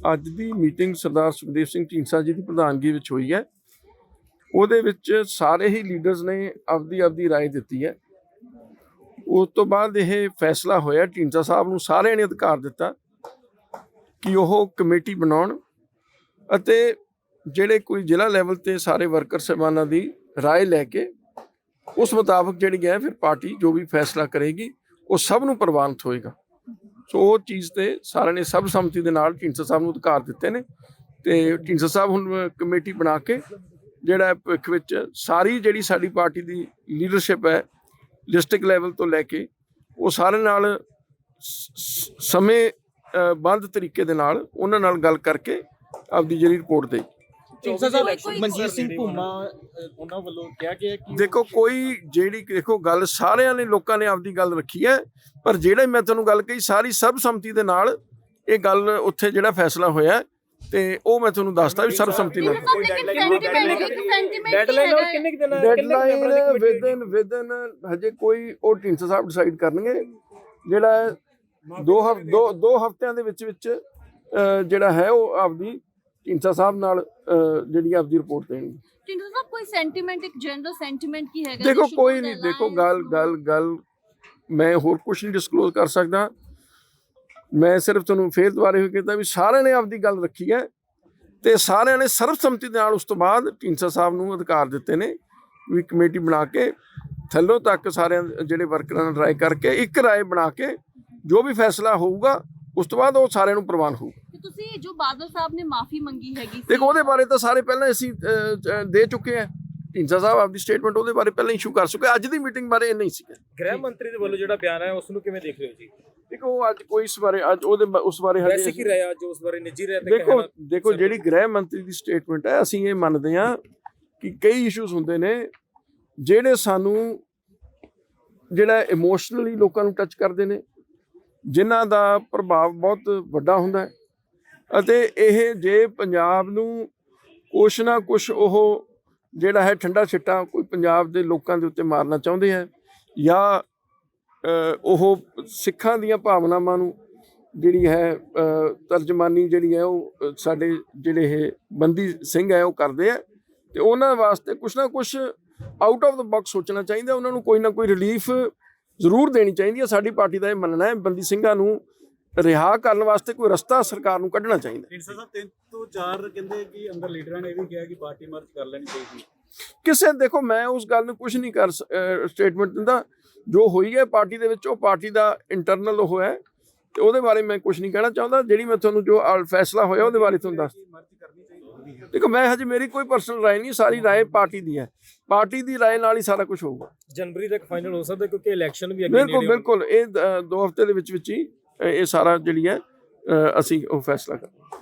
ਅੱਜ ਦੀ ਮੀਟਿੰਗ ਸਰਦਾਰ ਸੁਖਦੇਵ ਸਿੰਘ ਢੀਂਡਸਾ ਜੀ ਦੀ ਪ੍ਰਧਾਨਗੀ ਵਿੱਚ ਹੋਈ ਹੈ ਉਹਦੇ ਵਿੱਚ ਸਾਰੇ ਹੀ ਲੀਡਰਸ ਨੇ ਆਪਦੀ ਆਪਦੀ رائے ਦਿੱਤੀ ਹੈ ਉਸ ਤੋਂ ਬਾਅਦ ਇਹ ਫੈਸਲਾ ਹੋਇਆ ਢੀਂਡਸਾ ਸਾਹਿਬ ਨੂੰ ਸਾਰਿਆਂ ਨੇ ਅਧਿਕਾਰ ਦਿੱਤਾ ਕਿ ਉਹ ਕਮੇਟੀ ਬਣਾਉਣ ਅਤੇ ਜਿਹੜੇ ਕੋਈ ਜ਼ਿਲ੍ਹਾ ਲੈਵਲ ਤੇ ਸਾਰੇ ਵਰਕਰ ਸਹਿਬਾਨਾਂ ਦੀ رائے ਲੈ ਕੇ ਉਸ ਮੁਤਾਬਕ ਜਿਹੜੀ ਹੈ ਫਿਰ ਪਾਰਟੀ ਜੋ ਵੀ ਫੈਸਲਾ ਕਰੇਗੀ ਉਹ ਸਭ ਨੂੰ ਪ੍ਰਵਾਨਿਤ ਹੋਏਗਾ ਸੋ ਉਹ ਚੀਜ਼ ਤੇ ਸਾਰਿਆਂ ਨੇ ਸਭ ਸੰਮਤੀ ਦੇ ਨਾਲ ਢੀਂਡਸਾ ਸਾਹਿਬ ਨੂੰ ਅਧਿਕਾਰ ਦਿੱਤੇ ਨੇ ਤੇ ਢੀਂਡਸਾ ਸਾਹਿਬ ਹੁਣ ਕਮੇਟੀ ਬਣਾ ਕੇ ਜਿਹੜਾ ਭਵਿੱਖ ਵਿੱਚ ਸਾਰੀ ਜਿਹੜੀ ਸਾਡੀ ਪਾਰਟੀ ਦੀ ਲੀਡਰਸ਼ਿਪ ਹੈ ਡਿਸਟ੍ਰਿਕਟ ਲੈਵਲ ਤੋਂ ਲੈ ਕੇ ਉਹ ਸਾਰੇ ਨਾਲ ਸਮੇਂ ਬੰਦ ਤਰੀਕੇ ਦੇ ਨਾਲ ਉਹਨਾਂ ਨਾਲ ਗੱਲ ਕਰਕੇ ਆਪਦੀ ਜਿਹੜੀ ਰਿਪੋਰਟ ਦੇਈ ਢੀਂਡਸਾ ਸਾਹਿਬ ਕੋਈ- ਮਨਜੀਤ ਸਿੰਘ ਭੁੰਮਾ ਅ, ਉਹਨਾਂ ਵੱਲੋਂ ਕਿਹਾ ਗਿਆ ਕਿ ਦੇਖੋ ਕੋਈ ਜਿਹੜੀ ਦੇਖੋ ਗੱਲ ਸਾਰਿਆਂ ਨੇ ਲੋਕਾਂ ਨੇ ਆਪਦੀ ਗੱਲ ਰੱਖੀ ਹੈ ਪਰ ਜਿਹੜਾ ਮੈਂ ਤੁਹਾਨੂੰ ਗੱਲ ਕਹੀ ਸਾਰੀ ਸਰਬ ਸੰਮਤੀ ਦੇ ਨਾਲ ਇਹ ਗੱਲ ਉੱਥੇ ਜਿਹੜਾ ਫੈਸਲਾ ਹੋਇਆ ਤੇ ਉਹ ਮੈਂ ਤੁਹਾਨੂੰ ਦੱਸਦਾ ਵੀ ਸਰਬ ਸੰਮਤੀ ਨਾਲ। ਕੋਈ ਡੈਡਲਾਈਨ? ਕਿੰਨੇ ਦਿਨ ਡੈਡਲਾਈਨ ਵਿਦਨ ਵਿਦਨ ਹਜੇ ਉਹ ਢੀਂਡਸਾ ਸਾਹਿਬ ਡਿਸਾਈਡ ਕਰਨਗੇ। ਜਿਹੜਾ ਦੋ ਹਫ ਦੋ ਦੋ ਹਫ਼ਤਿਆਂ ਦੇ ਵਿੱਚ ਵਿੱਚ ਜਿਹੜਾ ਹੈ ਉਹ ਆਪਦੀ ਢੀਂਡਸਾ ਸਾਹਿਬ ਨਾਲ ਜਿਹੜੀ ਆਪਦੀ ਰਿਪੋਰਟ ਦੇਣਗੇ। ਸਾਹਿਬ ਕੋਈ ਸੈਂਟੀਮੈਂਟ ਇੱਕ ਜਨਰਲ ਸੈਂਟੀਮੈਂਟ ਕੀ ਹੈਗਾ? ਦੇਖੋ? ਕੋਈ ਨਹੀਂ ਦੇਖੋ ਗੱਲ ਗੱਲ ਗੱਲ ਮੈਂ ਹੋਰ ਕੁਝ ਨਹੀਂ ਡਿਸਕਲੋਜ਼ ਕਰ ਸਕਦਾ। ਮੈਂ ਸਿਰਫ ਤੁਹਾਨੂੰ ਫੇਰ ਦੁਬਾਰੇ ਹੋ ਕਹਿੰਦਾ ਵੀ ਸਾਰਿਆਂ ਨੇ ਆਪਦੀ ਗੱਲ ਰੱਖੀ ਹੈ ਤੇ ਸਾਰਿਆਂ ਨੇ ਸਰਬਸੰਮਤੀ ਦੇ ਨਾਲ ਉਸ ਤੋਂ ਬਾਅਦ ਢੀਂਡਸਾ ਸਾਹਿਬ ਨੂੰ ਅਧਿਕਾਰ ਦਿੱਤੇ ਨੇ ਵੀ ਕਮੇਟੀ ਬਣਾ ਕੇ ਥੱਲੋਂ ਤੱਕ ਸਾਰਿਆਂ ਜਿਹੜੇ ਵਰਕਰਾਂ ਨਾਲ ਰਾਏ ਕਰਕੇ ਇੱਕ ਰਾਏ ਬਣਾ ਕੇ ਜੋ ਵੀ ਫੈਸਲਾ ਹੋਊਗਾ ਉਸ ਤੋਂ ਬਾਅਦ ਉਹ ਸਾਰਿਆਂ ਨੂੰ ਪ੍ਰਵਾਨ ਹੋਊ ਤੇ ਤੁਸੀਂ ਜੋ ਬਾਦਲ ਸਾਹਿਬ ਨੇ ਮਾਫੀ ਮੰਗੀ ਹੈਗੀ ਦੇਖੋ ਉਹਦੇ ਬਾਰੇ ਤਾਂ ਸਾਰੇ ਪਹਿਲਾਂ ਅਸੀਂ ਦੇ ਚੁੱਕੇ ਆ ਢੀਂਡਸਾ ਸਾਹਿਬ ਆਪਦੀ ਸਟੇਟਮੈਂਟ ਉਹਦੇ ਬਾਰੇ ਪਹਿਲਾਂ ਇਸ਼ੂ ਕਰ ਚੁੱਕੇ। ਅੱਜ ਦੀ ਮੀਟਿੰਗ ਬਾਰੇ ਇਹ ਨਹੀਂ ਸੀ ਗ੍ਰਹਿ ਮੰਤਰੀ ਦੇ ਵੱਲੋਂ ਜਿਹੜਾ ਬਿਆਨ ਹੈ ਉਸ ਨੂੰ ਕਿਵੇਂ ਦੇਖ ਰਹੇ ਹੋ ਜੀ? ਦੇਖੋ ਅੱਜ ਕੋਈ ਇਸ ਬਾਰੇ ਅੱਜ ਉਹਦੇ ਬ- ਉਸ ਬਾਰੇ ਹਜੇ ਵੈਸੇ ਕੀ ਰਾਇਆ ਅੱਜ ਉਸ ਬਾਰੇ ਨਿੱਜੀ ਰਾਇ ਤੇ ਦੇਖੋ ਕਹਿਣਾ ਦੇਖੋ ਜਿਹੜੀ ਗ੍ਰਹਿ ਮੰਤਰੀ ਦੀ ਸਟੇਟਮੈਂਟ ਹੈ ਅਸੀਂ ਇਹ ਮੰਨਦੇ ਹਾਂ ਕਿ ਕਈ ਇਸ਼ੂਜ਼ ਹੁੰਦੇ ਨੇ ਜਿਹੜੇ ਸਾਨੂੰ ਜਿਹੜਾ ਇਮੋਸ਼ਨਲੀ ਲੋਕਾਂ ਨੂੰ ਟੱਚ ਕਰਦੇ ਨੇ ਜਿਨ੍ਹਾਂ ਦਾ ਪ੍ਰਭਾਵ ਬਹੁਤ ਵੱਡਾ ਹੁੰਦਾ ਹੈ। ਅਤੇ ਇਹ ਜੇ ਪੰਜਾਬ ਨੂੰ ਕੁਛ ਨਾ ਕੁਛ ਉਹ ਜਿਹੜਾ ਹੈ ਠੰਡਾ ਛਿੱਟਾ ਕੋਈ ਪੰਜਾਬ ਦੇ ਲੋਕਾਂ ਦੇ ਉੱਤੇ ਮਾਰਨਾ ਚਾਹੁੰਦੇ ਹੈ ਜਾਂ ਉਹ ਸਿੱਖਾਂ ਦੀਆਂ ਭਾਵਨਾਵਾਂ ਨੂੰ ਜਿਹੜੀ ਹੈ ਤਰਜਮਾਨੀ ਜਿਹੜੀ ਹੈ ਉਹ ਸਾਡੇ ਜਿਹੜੇ ਇਹ ਬੰਦੀ ਸਿੰਘ ਹੈ ਉਹ ਕਰਦੇ ਆ ਤੇ ਉਹਨਾਂ ਵਾਸਤੇ ਕੁਛ ਨਾ ਕੁਛ ਆਊਟ ਆਫ ਦਾ ਬਾਕਸ ਸੋਚਣਾ ਚਾਹੀਦਾ, ਉਹਨਾਂ ਨੂੰ ਕੋਈ ਨਾ ਕੋਈ ਰਿਲੀਫ ਜ਼ਰੂਰ ਦੇਣੀ ਚਾਹੀਦੀ ਹੈ ਸਾਡੀ ਪਾਰਟੀ ਦਾ ਇਹ ਮੰਨਣਾ ਹੈ, ਬੰਦੀ ਸਿੰਘਾਂ ਨੂੰ ਰਿਹਾ ਕਰਨ ਵਾਸਤੇ ਕੋਈ ਰਸਤਾ ਸਰਕਾਰ ਨੂੰ ਕੱਢਣਾ ਚਾਹੀਦਾ। ਢੀਂਡਸਾ ਸਾਹਿਬ ਤਿੰਨ ਤੋਂ ਚਾਰ ਕਹਿੰਦੇ ਕਿ ਅੰਦਰ ਲੀਡਰਾਂ ਨੇ ਇਹ ਵੀ ਕਿਹਾ ਕਿ ਪਾਰਟੀ ਮਰਜ ਕਰ ਲੈਣੀ ਚਾਹੀਦੀ ਕਿਸੇ ਦੇਖੋ ਮੈਂ ਉਸ ਗੱਲ ਨੂੰ ਕੁਝ ਨਹੀਂ ਕਰ ਸਟੇਟਮੈਂਟ ਦਿੰਦਾ। ਜੋ ਹੋਈ ਹੈ ਪਾਰਟੀ ਦੇ ਵਿੱਚ ਉਹ ਪਾਰਟੀ ਦਾ ਇੰਟਰਨਲ ਉਹ ਹੈ। ਤੇ ਉਹਦੇ ਬਾਰੇ ਮੈਂ ਕੁਝ ਨਹੀਂ ਕਹਿਣਾ ਚਾਹੁੰਦਾ। ਜਿਹੜੀ ਮੈਂ ਤੁਹਾਨੂੰ ਜੋ ਫੈਸਲਾ ਹੋਇਆ ਉਹਦੇ ਬਾਰੇ ਤੁਹਾਨੂੰ ਦੱਸ ਦੇਖੋ ਮੈਂ ਹਜੇ ਮੇਰੀ ਕੋਈ ਪਰਸਨਲ ਰਾਏ ਨਹੀਂ ਸਾਰੀ ਰਾਏ ਪਾਰਟੀ ਦੀ ਹੈ। ਪਾਰਟੀ ਦੀ ਰਾਏ ਨਾਲ ਹੀ ਸਾਰਾ ਕੁਝ ਹੋਊਗਾ। ਜਨਵਰੀ ਤੱਕ ਫਾਈਨਲ ਹੋ ਸਕਦਾ ਕਿਉਂਕਿ ਇਲੈਕਸ਼ਨ ਵੀ ਅੱਗੇ ਬਿਲਕੁਲ ਨੇੜੇ ਹੋ- ਬਿਲਕੁਲ। ਇਹ ਦੋ ਹਫ਼ਤੇ ਦੇ ਵਿੱਚ ਵਿੱਚ ਹੀ ਇਹ ਸਾਰਾ ਜਿਹੜੀ ਹੈ ਅਸੀਂ ਉਹ ਫੈਸਲਾ ਕਰਾਂਗੇ।